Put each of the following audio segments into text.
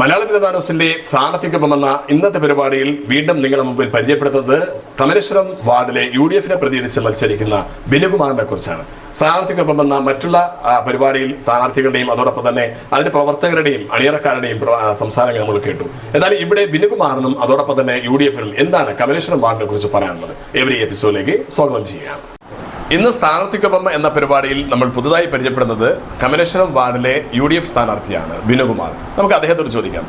മലയാള ജനതാനോസിന്റെ സ്ഥാനാർത്ഥിക്കൊപ്പം എന്ന ഇന്നത്തെ പരിപാടിയിൽ വീണ്ടും നിങ്ങളുടെ മുമ്പിൽ പരിചയപ്പെടുത്തുന്നത് കമലേശ്വരം വാർഡിലെ യു ഡി എഫിനെ പ്രതിനിധിച്ച് മത്സരിക്കുന്ന ബിനുകുമാറിനെ കുറിച്ചാണ്. സ്ഥാനാർത്ഥിക്കൊപ്പമെന്ന മറ്റുള്ള പരിപാടിയിൽ സ്ഥാനാർത്ഥികളുടെയും അതോടൊപ്പം തന്നെ അതിന്റെ പ്രവർത്തകരുടെയും അണിയറക്കാരുടെയും സംസാരങ്ങൾ നമ്മൾ കേട്ടു. എന്നാൽ ഇവിടെ ബിനുകുമാറിനും അതോടൊപ്പം തന്നെ യു ഡി എഫിനും എന്താണ് കമലേശ്വരം വാർഡിനെ കുറിച്ച് പറയാനുള്ളത്? എവരി എപ്പിസോഡിലേക്ക് സ്വാഗതം ചെയ്യുകയാണ്. ഇന്ന് സ്ഥാനാർത്ഥിക്കൊപ്പം എന്ന പരിപാടിയിൽ നമ്മൾ പുതുതായി പരിചയപ്പെടുന്നത് കമലേശ്വരം വാർഡിലെ യു ഡി എഫ് സ്ഥാനാർത്ഥിയാണ് വിനുകുമാർ. നമുക്ക് അദ്ദേഹത്തോട് ചോദിക്കാം.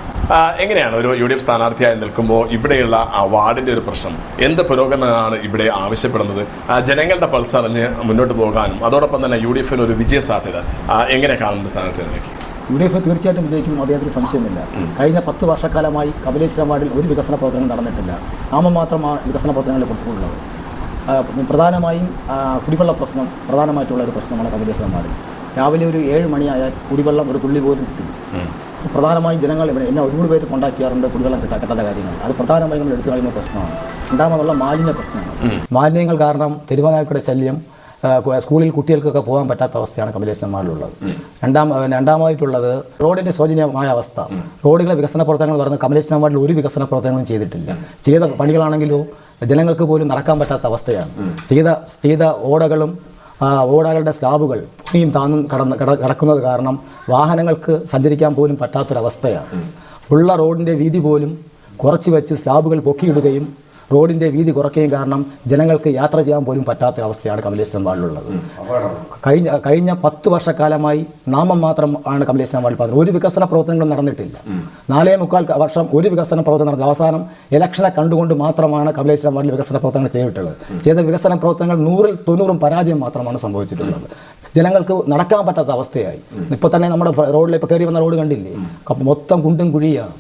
എങ്ങനെയാണ് ഒരു യു ഡി എഫ് സ്ഥാനാർത്ഥിയായി നിൽക്കുമ്പോൾ ഇവിടെയുള്ള ആ വാർഡിന്റെ ഒരു പ്രശ്നം? എന്ത് പുരോഗമനമാണ് ഇവിടെ ആവശ്യപ്പെടുന്നത്? ജനങ്ങളുടെ പൾസ് അറിഞ്ഞ് മുന്നോട്ട് പോകാനും അതോടൊപ്പം തന്നെ യു ഡി എഫിന് ഒരു വിജയ സാധ്യത എങ്ങനെ കാണുന്നത് സ്ഥാനാർത്ഥി നിലയ്ക്ക് യു ഡി എഫ് തീർച്ചയായിട്ടും വിജയിക്കും അദ്ദേഹത്തിന് സംശയമില്ല. കഴിഞ്ഞ പത്ത് വർഷക്കാലമായി കപിലേശ്വരം വാർഡിൽ ഒരു വികസന പ്രവർത്തനം നടന്നിട്ടില്ല. നാമം മാത്രമാണ് വികസന പ്രവർത്തനങ്ങളെ കുറിച്ചുള്ളത്. പ്രധാനമായും കുടിവെള്ള പ്രശ്നം പ്രധാനമായിട്ടുള്ള ഒരു പ്രശ്നമാണ് കപിലേശ്വരം വാർഡിൽ രാവിലെ ഒരു ഏഴ് മണിയായാൽ കുടിവെള്ളം ഒരു തുള്ളി പോലും കിട്ടും. പ്രധാനമായും ജനങ്ങൾ ഇവിടെ എന്നെ ഒരുപാട് പേര് കൊണ്ടാക്കിയാറുണ്ട് കുടിവെള്ളം കിട്ടാ കിട്ടാത്ത കാര്യങ്ങൾ. അത് പ്രധാനമായും നമ്മൾ എടുത്തു കളയുന്ന പ്രശ്നമാണ്. രണ്ടാമതുള്ള മാലിന്യ പ്രശ്നമാണ്. മാലിന്യങ്ങൾ കാരണം തെരുവനായ്ക്കളുടെ ശല്യം സ്കൂളിൽ കുട്ടികൾക്കൊക്കെ പോകാൻ പറ്റാത്ത അവസ്ഥയാണ് കമലേശ്വരന്മാരിലുള്ളത് രണ്ടാം രണ്ടാമതായിട്ടുള്ളത് റോഡിന്റെ ശോചനീയമായ അവസ്ഥ. റോഡുകളെ വികസന പ്രവർത്തനങ്ങൾ പറഞ്ഞ് കമലേശ്വരന്മാരിൽ ഒരു വികസന പ്രവർത്തനങ്ങളും ചെയ്തിട്ടില്ല. ചെയ്ത പണികളാണെങ്കിലോ ജനങ്ങൾക്ക് പോലും നടക്കാൻ പറ്റാത്ത അവസ്ഥയാണ്. ചെയ്ത ചെയ്ത ഓടകളും ഓടകളുടെ സ്ലാബുകൾ പൊടിയും താന്നും കടന്ന് കട- കിടക്കുന്നത് കാരണം വാഹനങ്ങൾക്ക് സഞ്ചരിക്കാൻ പോലും പറ്റാത്തൊരവസ്ഥയാണ്. ഉള്ള റോഡിന്റെ വീതി പോലും കുറച്ച് വെച്ച് സ്ലാബുകൾ പൊക്കിയിടുകയും റോഡിന്റെ വീതി കുറയ്ക്കുകയും കാരണം ജനങ്ങൾക്ക് യാത്ര ചെയ്യാൻ പോലും പറ്റാത്ത പറ്റാത്തൊരവസ്ഥയാണ് കമലേശ്വരം വാർഡിലുള്ളത്. കഴിഞ്ഞ കഴിഞ്ഞ പത്ത് വർഷക്കാലമായി നാമം മാത്രം ആണ് കമലേശ്വരം വാർഡിൽ പറഞ്ഞത് ഒരു വികസന പ്രവർത്തനങ്ങളും നടന്നിട്ടില്ല. നാലേ മുക്കാൽ വർഷം ഒരു വികസന പ്രവർത്തനം നടന്നത് അവസാനം ഇലക്ഷനെ കണ്ടുകൊണ്ട് മാത്രമാണ് കമലേശ്വരം വാർഡിൽ വികസന പ്രവർത്തനങ്ങൾ ചെയ്തിട്ടുള്ളത്. ചെയ്ത വികസന പ്രവർത്തനങ്ങൾ നൂറിൽ തൊണ്ണൂറും പരാജയം മാത്രമാണ് സംഭവിച്ചിട്ടുള്ളത്. ജനങ്ങൾക്ക് നടക്കാൻ പറ്റാത്ത അവസ്ഥയായി. ഇപ്പോൾ തന്നെ നമ്മുടെ റോഡിൽ ഇപ്പോൾ കയറി വന്ന റോഡ് കണ്ടില്ലേ? മൊത്തം കുണ്ടും കുഴിയാണ്.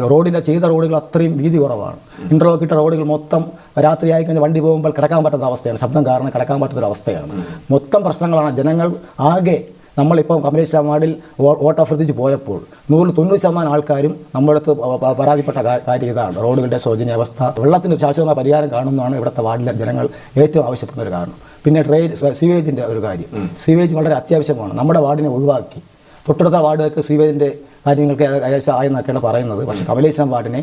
റോഡിന്റെ ചെയ്ത റോഡുകൾ അത്രയും വീതി കുറവാണ്. ഇന്റർലോക്ക് ഇട്ട റോഡുകൾ മൊത്തം രാത്രി കഴിഞ്ഞാൽ വണ്ടി പോകുമ്പോൾ കിടക്കാൻ പറ്റാത്ത അവസ്ഥയാണ്. ശബ്ദം കാരണം കിടക്കാൻ പറ്റാത്തൊരു അവസ്ഥയാണ്. മൊത്തം പ്രശ്നങ്ങളാണ്. ജനങ്ങൾ ആകെ നമ്മളിപ്പോൾ കമലേഷ് വാർഡിൽ വോട്ട് അഭ്യർത്ഥിച്ച് പോയപ്പോൾ നൂറിൽ തൊണ്ണൂറ് ശതമാനം ആൾക്കാരും നമ്മുടെ അടുത്ത് പ- പരാതിപ്പെട്ട കാര്യം ഇതാണ്. റോഡുകളുടെ ശോചനീയാവസ്ഥ വെള്ളത്തിന് ശാശ്വതമായ പരിഹാരം കാണുന്നതാണ് ഇവിടുത്തെ വാർഡിലെ ജനങ്ങൾ ഏറ്റവും ആവശ്യപ്പെടുന്ന ഒരു കാരണം. പിന്നെ ട്രെയിൻ സീവേജിന്റെ ഒരു കാര്യം. സീവേജ് വളരെ അത്യാവശ്യമാണ്. നമ്മുടെ വാർഡിനെ ഒഴിവാക്കി. തൊട്ടടുത്ത വാർഡുകൾക്ക് സീവേജിന്റെ കാര്യങ്ങൾക്ക് ഏകദേശം ആയെന്നൊക്കെയാണ് പറയുന്നത്. പക്ഷേ കമലേശ്വരം വാർഡിനെ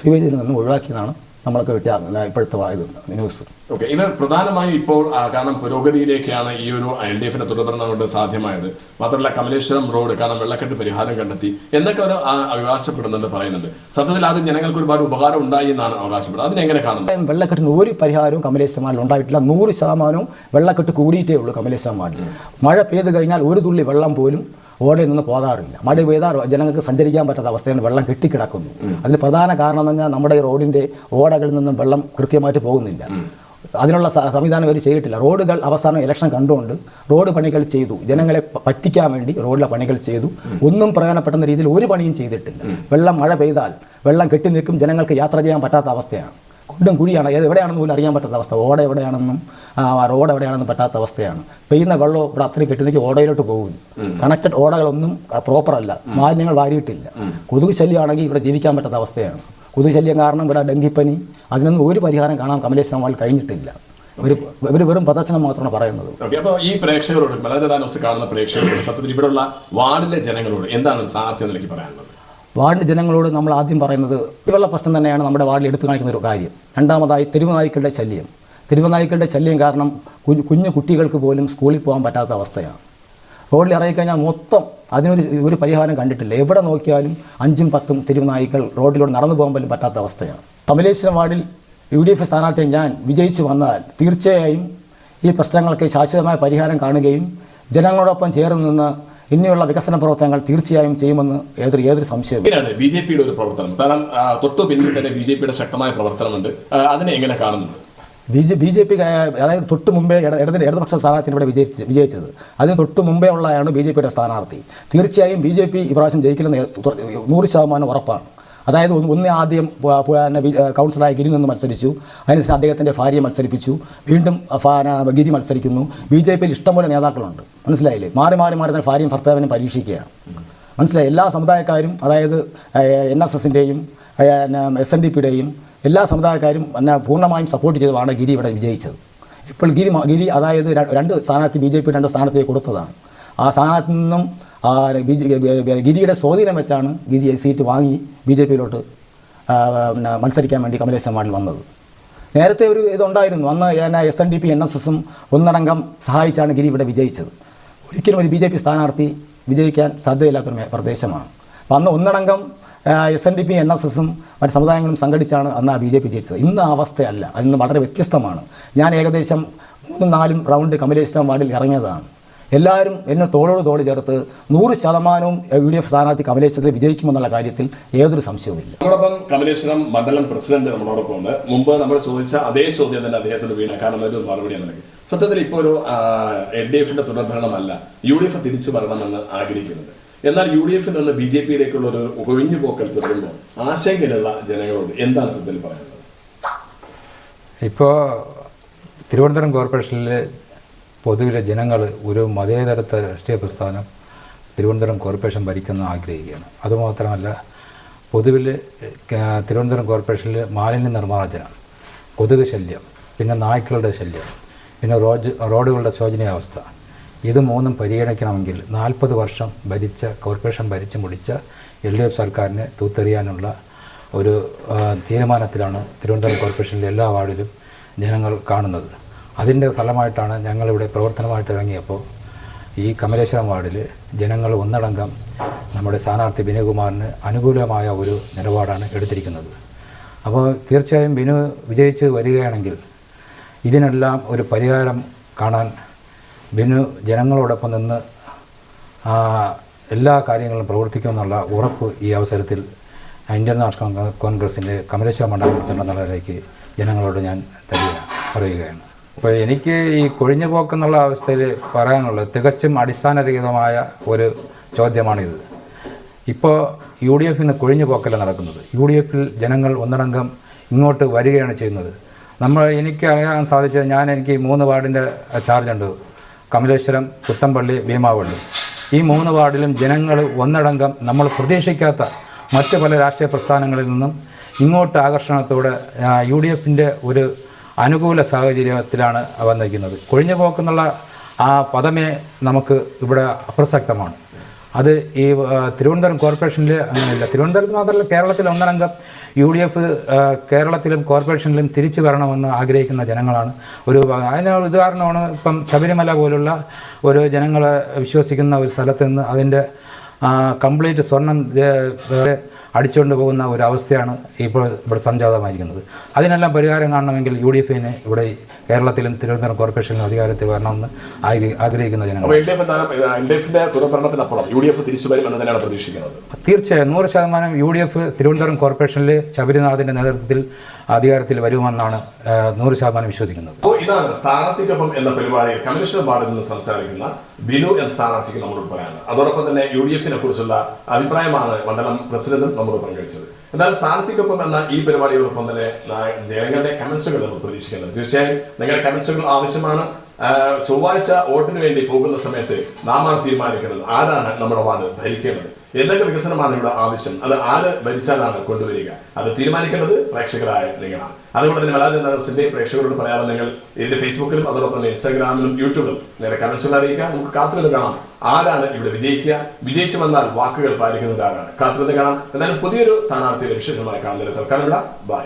സീവേജിൽ നിന്നും ഒഴിവാക്കിയതാണ് നമ്മൾക്ക് കിട്ടിയ ഇപ്പോഴത്തെ ഇത് ന്യൂസ്. ഓക്കെ ഇത് പ്രധാനമായും ഇപ്പോൾ കാരണം പുരോഗതിയിലേക്കാണ് ഈ ഒരു എൽ ഡി എഫിന്റെ തുടർഭരണം കൊണ്ട് സാധ്യമായത്. മാത്രമല്ല കമലേശ്വരം റോഡ് കാരണം വെള്ളക്കെട്ട് പരിഹാരം കണ്ടെത്തി എന്നൊക്കെ അവർ അവകാശപ്പെടുന്നുണ്ട് പറയുന്നുണ്ട്. സത്യത്തിൽ അത് ജനങ്ങൾക്ക് ഒരുപാട് ഉപകാരം ഉണ്ടായി എന്നാണ് അവകാശപ്പെടുന്നത്. അതിനെങ്ങനെ കാണുന്നത്? വെള്ളക്കെട്ടിന് ഒരു പരിഹാരവും കമലേശ്വരം വാർഡിൽ ഉണ്ടായിട്ടില്ല. നൂറ് ശതമാനവും വെള്ളക്കെട്ട് കൂടിയിട്ടേ ഉള്ളൂ കമലേശ്വരം വാർഡിൽ മഴ പെയ്ത് കഴിഞ്ഞാൽ ഒരു തുള്ളി വെള്ളം പോലും ഓടയിൽ നിന്ന് പോകാറില്ല. മഴ പെയ്താൽ ജനങ്ങൾക്ക് സഞ്ചരിക്കാൻ പറ്റാത്ത അവസ്ഥയാണ് വെള്ളം കെട്ടിക്കിടക്കുന്നു അതിന് പ്രധാന കാരണം എന്ന് പറഞ്ഞാൽ നമ്മുടെ ഈ റോഡിന്റെ ഓടകളിൽ നിന്നും വെള്ളം കൃത്യമായിട്ട് പോകുന്നില്ല. അതിനുള്ള സംവിധാനം അവർ ചെയ്തിട്ടില്ല. റോഡുകൾ അവസാനം ഇലക്ഷൻ കണ്ടുകൊണ്ട് റോഡ് പണികൾ ചെയ്തു. ജനങ്ങളെ പറ്റിക്കാൻ വേണ്ടി റോഡിലെ പണികൾ ചെയ്തു. ഒന്നും പ്രയോജനപ്പെടുന്ന രീതിയിൽ ഒരു പണിയും ചെയ്തിട്ടില്ല. വെള്ളം മഴ പെയ്താൽ വെള്ളം കെട്ടി നിൽക്കും ജനങ്ങൾക്ക് യാത്ര ചെയ്യാൻ പറ്റാത്ത അവസ്ഥയാണ്. കുണ്ടും കുഴിയാണ്. ഏത് എവിടെയാണെന്ന് പോലും അറിയാൻ പറ്റാത്ത അവസ്ഥ. ഓട എവിടെയാണെന്നും ആ, റോഡ് എവിടെയാണെന്നും പറ്റാത്ത അവസ്ഥയാണ്. പെയ്യുന്ന വെള്ളം ഇവിടെ അത്രയും കെട്ടിനേക്ക് ഓടയിലോട്ട് പോകും. കണക്റ്റഡ് ഓടകളൊന്നും പ്രോപ്പറല്ല മാലിന്യങ്ങൾ വാരിയിട്ടില്ല. കൊതുക് ശല്യമാണെങ്കിൽ ഇവിടെ ജീവിക്കാൻ പറ്റാത്ത അവസ്ഥയാണ്. കൊതുക് ശല്യം കാരണം ഇവിടെ ഡെങ്കിപ്പനി അതിനൊന്നും ഒരു പരിഹാരം കാണാൻ കമലേഷ് നമ്മൾ കഴിഞ്ഞിട്ടില്ല. ഇവർ ഇവർ വെറും പ്രദർശനം മാത്രമാണ് പറയുന്നത്. അപ്പോൾ ഈ പ്രേക്ഷകരോട് കാണുന്ന പ്രേക്ഷകരോട് സത്യത്തിൽ ഇവിടെയുള്ള വാർഡിലെ ജനങ്ങളോട് എന്താണ് സാർത്ഥ്യം എനിക്ക് പറയാനുള്ളത്? വാർഡ് ജനങ്ങളോട് നമ്മൾ ആദ്യം പറയുന്നത് കുടിവെള്ള പ്രശ്നം തന്നെയാണ് നമ്മുടെ വാർഡിൽ എടുത്തു കാണിക്കുന്ന ഒരു കാര്യം. രണ്ടാമതായി തെരുവുനായ്ക്കളുടെ ശല്യം. തെരുവുനായ്ക്കളുടെ ശല്യം കാരണം കുഞ്ഞു കുഞ്ഞു കുട്ടികൾക്ക് പോലും സ്കൂളിൽ പോകാൻ പറ്റാത്ത അവസ്ഥയാണ്. റോഡിൽ ഇറങ്ങിക്കഴിഞ്ഞാൽ മൊത്തം അതിനൊരു ഒരു പരിഹാരം കണ്ടിട്ടില്ല. എവിടെ നോക്കിയാലും അഞ്ചും പത്തും തെരുവുനായ്ക്കൾ റോഡിലൂടെ നടന്നു പോകാൻ പോലും പറ്റാത്ത അവസ്ഥയാണ്. കമലേശ്വരം വാർഡിൽ യു ഡി എഫ് സ്ഥാനാർത്ഥി ഞാൻ വിജയിച്ചു വന്നാൽ തീർച്ചയായും ഈ പ്രശ്നങ്ങൾക്ക് ശാശ്വതമായ പരിഹാരം കാണുകയും ജനങ്ങളോടൊപ്പം ചേർന്ന് നിന്ന് ഇനിയുള്ള വികസന പ്രവർത്തനങ്ങൾ തീർച്ചയായും ചെയ്യുമെന്ന് ഏതൊരു ഏതൊരു സംശയവും. ഇങ്ങനെയാണ് ബി ജെ പിയുടെ ഒരു പ്രവർത്തനം. കാരണം തൊട്ടു പിന്നിൽ തന്നെ ബി ജെ പിയുടെ ശക്തമായ പ്രവർത്തനമുണ്ട്. അതിനെ എങ്ങനെ കാണുന്നുണ്ട്? B J B J P അതായത് തൊട്ട് മുമ്പേ ഇടതിന്റെ ഇടത് ഇടതുപക്ഷ സ്ഥാനാർത്ഥി ഇവിടെ വിജയിച്ച് വിജയിച്ചത്. അതിന് തൊട്ട് മുമ്പേ ഉള്ളതാണ് ബി ജെ പിയുടെ സ്ഥാനാർത്ഥി. തീർച്ചയായും ബി ജെ പി ഇപ്രാവശ്യം ജയിക്കില്ലെന്ന് നൂറ് ശതമാനം ഉറപ്പാണ്. അതായത് ഒന്ന് ആദ്യം കൗൺസിലറായ ഗിരി നിന്ന് മത്സരിച്ചു. അതിനുശേഷം അദ്ദേഹത്തിന്റെ ഭാര്യയെ മത്സരിപ്പിച്ചു. വീണ്ടും ഗിരി മത്സരിക്കുന്നു. ബി ജെ പിയിൽ ഇഷ്ടംപോലെ നേതാക്കളുണ്ട്. മനസ്സിലായില്ലേ? മാറി മാറി മാറി തന്നെ ഭാര്യയും ഭർത്താവിനും പരീക്ഷിക്കുകയാണ്. മനസ്സിലായി? എല്ലാ സമുദായക്കാരും അതായത് എൻ എസ് എസിന്റെയും എസ് എൻ ഡി പിയുടെയും എല്ലാ സമുദായക്കാരും എന്നെ പൂർണമായും സപ്പോർട്ട് ചെയ്തതാണ് ഗിരി ഇവിടെ വിജയിച്ചത്. ഇപ്പോൾ ഗിരി ഗിരി അതായത് രണ്ട് സ്ഥാനാർത്ഥി ബി ജെ പി രണ്ട് സ്ഥാനാർത്ഥിയെ കൊടുത്തതാണ്. ആ സ്ഥാനത്ത് നിന്നും ആ ബി ഗിരിയുടെ സ്വാധീനം വെച്ചാണ് ഗിരിയെ സീറ്റ് വാങ്ങി ബി ജെ പിയിലോട്ട് മത്സരിക്കാൻ വേണ്ടി കമലേശ്വരം വാർഡിൽ വന്നത്. നേരത്തെ ഒരു ഇതുണ്ടായിരുന്നു. അന്ന് S N D P N S എസും ഒന്നടങ്കം സഹായിച്ചാണ് ഗിരി ഇവിടെ വിജയിച്ചത്. ഒരിക്കലും ഒരു ബി ജെ പി സ്ഥാനാർത്ഥി വിജയിക്കാൻ സാധ്യതയില്ലാത്തൊരു പ്രദേശമാണ്. അപ്പം അന്ന് ഒന്നടങ്കം S N D P N S എസും മറ്റ് സമുദായങ്ങളും സംഘടിച്ചാണ് അന്ന് ആ ബി ജെ പി ജയിച്ചത് ഇന്ന് ആ അവസ്ഥയല്ല. അതിന്ന് വളരെ വ്യത്യസ്തമാണ്. ഞാൻ ഏകദേശം മൂന്നും നാലും റൗണ്ട് കമലേശ്വരം വാർഡിൽ ഇറങ്ങിയതാണ്. എല്ലാവരും എന്നെ തോളോട് തോളി ചേർത്ത് നൂറ് ശതമാനവും യു ഡി എഫ് സ്ഥാനാർത്ഥി കമലേശ്വരത്തിൽ വിജയിക്കുമെന്നുള്ള കാര്യത്തിൽ ഏതൊരു സംശയവുമില്ല. നമ്മളോടൊപ്പം കമലേശ്വരം മണ്ഡലം പ്രസിഡന്റ് നമ്മളോടൊപ്പം ഉണ്ട്. മുമ്പ് നമ്മൾ ചോദിച്ച അതേ ചോദ്യം തന്നെ അദ്ദേഹത്തിന് വീണ. കാരണം ഒരു മറുപടി നൽകി സത്യത്തിൽ ഇപ്പോൾ ഒരു എൽ ഡി എഫിന്റെ തുടർഭരണമല്ല. യു ഡി എഫ് തിരിച്ചു വരണമെന്ന് ആഗ്രഹിക്കുന്നത് എന്നാൽ യു ഡി എഫിൽ നിന്ന് ബി ജെ പിയിലേക്കുള്ള ഒരു ഒഴിഞ്ഞു പോക്കൽ തുടരുമ്പോൾ ആശങ്കയിലുള്ള ജനങ്ങളോട് എന്താണ് സത്യത്തിൽ പറയുന്നത്? ഇപ്പോ തിരുവനന്തപുരം കോർപ്പറേഷനിൽ പൊതുവിലെ ജനങ്ങൾ ഒരു മതേതരത്വ രാഷ്ട്രീയ പ്രസ്ഥാനം തിരുവനന്തപുരം കോർപ്പറേഷൻ ഭരിക്കുന്ന ആഗ്രഹിക്കുകയാണ്. അതുമാത്രമല്ല പൊതുവിൽ തിരുവനന്തപുരം കോർപ്പറേഷനിൽ മാലിന്യ നിർമ്മാർജനം കൊതുക് ശല്യം പിന്നെ നായ്ക്കളുടെ ശല്യം പിന്നെ റോഡ് റോഡുകളുടെ ശോചനീയാവസ്ഥ ഇത് മൂന്നും പരിഗണിക്കണമെങ്കിൽ നാൽപ്പത് വർഷം ഭരിച്ച കോർപ്പറേഷൻ ഭരിച്ചു മുടിച്ച എൽ ഡി എഫ് സർക്കാരിനെ തൂത്തെറിയാനുള്ള ഒരു തീരുമാനത്തിലാണ് തിരുവനന്തപുരം കോർപ്പറേഷനിലെ എല്ലാ വാർഡിലും ജനങ്ങൾ കാണുന്നത്. അതിന്റെ ഫലമായിട്ടാണ് ഞങ്ങളിവിടെ പ്രവർത്തനമായിട്ട് ഇറങ്ങിയപ്പോൾ ഈ കമലേശ്വരം വാർഡിൽ ജനങ്ങൾ ഒന്നടങ്കം നമ്മുടെ സ്ഥാനാർത്ഥി ബിനുകുമാറിന് അനുകൂലമായ ഒരു നിലപാടാണ് എടുത്തിരിക്കുന്നത്. അപ്പോൾ തീർച്ചയായും ബിനു വിജയിച്ച് വരികയാണെങ്കിൽ ഇതിനെല്ലാം ഒരു പരിഹാരം കാണാൻ ബിനു ജനങ്ങളോടൊപ്പം നിന്ന് എല്ലാ കാര്യങ്ങളും പ്രവർത്തിക്കുമെന്നുള്ള ഉറപ്പ് ഈ അവസരത്തിൽ ഇന്ത്യൻ നാഷണൽ കോൺഗ്രസിന്റെ കമലേശ്വരം മണ്ഡലം പ്രസിഡന്റ് എന്ന ജനങ്ങളോട് ഞാൻ തരിക പറയുകയാണ്. അപ്പോൾ എനിക്ക് ഈ കൊഴിഞ്ഞു പോക്കെന്നുള്ള അവസ്ഥയിൽ പറയാനുള്ളത് തികച്ചും അടിസ്ഥാനരഹിതമായ ഒരു ചോദ്യമാണിത്. ഇപ്പോൾ യു ഡി എഫിൽ നിന്ന് കൊഴിഞ്ഞു പോക്കല്ല നടക്കുന്നത്? യു ഡി എഫിൽ ജനങ്ങൾ ഒന്നടങ്കം ഇങ്ങോട്ട് വരികയാണ് ചെയ്യുന്നത്. നമ്മൾ എനിക്ക് അറിയാൻ സാധിച്ചത് ഞാൻ എനിക്ക് മൂന്ന് വാർഡിന്റെ ചാർജുണ്ട് കമലേശ്വരം പുത്തമ്പള്ളി ഭീമാവള്ളി. ഈ മൂന്ന് വാർഡിലും ജനങ്ങൾ ഒന്നടങ്കം നമ്മൾ പ്രതീക്ഷിക്കാത്ത മറ്റ് പല രാഷ്ട്രീയ പ്രസ്ഥാനങ്ങളിൽ നിന്നും ഇങ്ങോട്ട് ആകർഷണത്തോടെ യു ഡി എഫിന്റെ ഒരു അനുകൂല സാഹചര്യത്തിലാണ് വന്നിരിക്കുന്നത് കൊഴിഞ്ഞു പോക്കെന്നുള്ള ആ പദമേ നമുക്ക് ഇവിടെ അപ്രസക്തമാണ്. അത് ഈ തിരുവനന്തപുരം കോർപ്പറേഷനിൽ അങ്ങനെയല്ല. തിരുവനന്തപുരത്ത് മാത്രമല്ല കേരളത്തിൽ ഒന്നരംഗം യു ഡി എഫ് കേരളത്തിലും കോർപ്പറേഷനിലും തിരിച്ചു വരണമെന്ന് ആഗ്രഹിക്കുന്ന ജനങ്ങളാണ്. ഒരു അതിന് ഉദാഹരണമാണ് ഇപ്പം ശബരിമല പോലുള്ള ഒരു ജനങ്ങളെ വിശ്വസിക്കുന്ന ഒരു സ്ഥലത്ത് നിന്ന് അതിന്റെ കംപ്ലീറ്റ് സ്വർണം അടിച്ചുകൊണ്ട് പോകുന്ന ഒരവസ്ഥയാണ് അവസ്ഥയാണ് ഇപ്പോൾ ഇവിടെ സംജാതമായിരിക്കുന്നത്. അതിനെല്ലാം പരിഹാരം കാണണമെങ്കിൽ യു ഡി എഫിനെ ഇവിടെ കേരളത്തിലും തിരുവനന്തപുരം കോർപ്പറേഷനിലും അധികാരത്തിൽ വരണമെന്ന് ആഗ്രഹിക്കുന്ന ജനങ്ങൾ. തീർച്ചയായും നൂറ് ശതമാനം യു ഡി എഫ് തിരുവനന്തപുരം കോർപ്പറേഷനിൽ ശബരിനാഥിന്റെ നേതൃത്വത്തിൽ അധികാരത്തിൽ വരുമെന്നാണ് നൂറ് ശതമാനം വിശ്വസിക്കുന്നത്. ഇതാണ് സ്ഥാനാർത്ഥിക്കൊപ്പം എന്ന പരിപാടിയിൽ കമ്മീഷൻ വാർഡിൽ നിന്ന് സംസാരിക്കുന്ന ബിനു എന്ന സ്ഥാനാർത്ഥിക്ക് നമ്മളോട് പറയാനുള്ളത് അതോടൊപ്പം തന്നെ യു ഡി എഫിനെ കുറിച്ചുള്ള അഭിപ്രായമാണ് മണ്ഡലം പ്രസിഡന്റും നമ്മോട് പങ്കുവച്ചത്. എന്നാൽ സ്ഥാനാർത്ഥിക്കൊപ്പം എന്ന ഈ പരിപാടിയോടൊപ്പം തന്നെ ജനങ്ങളുടെ കമൻസുകൾ നമ്മൾ പ്രതീക്ഷിക്കുന്നത് തീർച്ചയായും നിങ്ങളുടെ കമൻസുകൾ ആവശ്യമാണ്. ചൊവ്വാഴ്ച വോട്ടിന് വേണ്ടി പോകുന്ന സമയത്ത് നാമാണ് തീരുമാനിക്കുന്നത്. ആരാണ് നമ്മുടെ വാർഡ് ഭരിക്കേണ്ടത്? എന്തൊക്കെ വികസനമാണ് ഇവിടെ ആവശ്യം? അത് ആര് ഭരിച്ചാലാണ് കൊണ്ടുവരിക? അത് തീരുമാനിക്കേണ്ടത് പ്രേക്ഷകരായ നിങ്ങളാണ്. അതുകൊണ്ട് തന്നെ വളരെ മലയാള ന്യൂസിന്റെ പ്രേക്ഷകരോട് പറയാതെ നിങ്ങൾ ഇതിന്റെ ഫേസ്ബുക്കിലും അതോടൊപ്പം തന്നെ ഇൻസ്റ്റാഗ്രാമിലും യൂട്യൂബിലും നേരെ കമന്റ്സുകൾ അറിയിക്കുക നമുക്ക് കാത്തിരുന്ന് കാണാം. ആരാണ് ഇവിടെ വിജയിക്കുക? വിജയിച്ചു വന്നാൽ വാക്കുകൾ പാലിക്കുന്നത് ആരാണ് കാത്തിരുന്ന് കാണാം. എന്നാലും പുതിയൊരു സ്ഥാനാർത്ഥിയുടെ വിശേഷമായി കാണുന്നതിന് തൽക്കാലം ഇവിടെ. ബൈ